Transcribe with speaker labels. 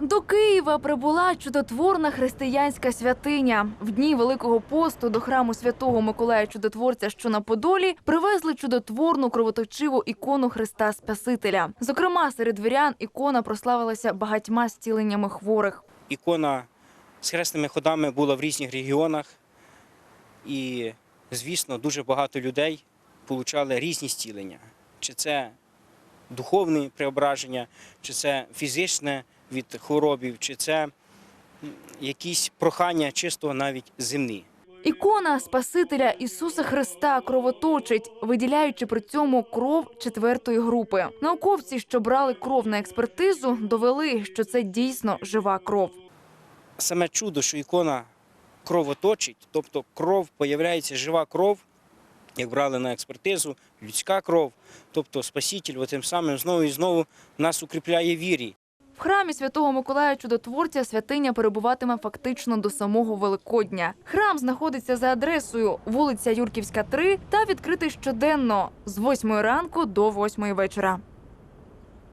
Speaker 1: До Києва прибула чудотворна християнська святиня. В дні Великого посту до храму святого Миколая Чудотворця, що на Подолі, привезли чудотворну кровоточиву ікону Христа Спасителя. Зокрема, серед вірян ікона прославилася багатьма зціленнями хворих.
Speaker 2: ікона з хресними ходами була в різних регіонах. І, звісно, дуже багато людей отримали різні зцілення. Чи це духовне преображення, чи це фізичне від хворобів, чи це якісь прохання чисто навіть земні.
Speaker 1: Ікона Спасителя Ісуса Христа кровоточить, виділяючи при цьому кров четвертої групи. Науковці, що брали кров на експертизу, довели, що це дійсно жива кров.
Speaker 2: Саме чудо, що ікона кровоточить, тобто кров, появляється жива кров, як брали на експертизу, людська кров, тобто Спаситель, тим самим знову і знову нас укріпляє вірі.
Speaker 1: В храмі святого Миколая Чудотворця святиня перебуватиме фактично до самого Великодня. Храм знаходиться за адресою вулиця Юрківська, 3 та відкритий щоденно з 8 ранку до 8 вечора.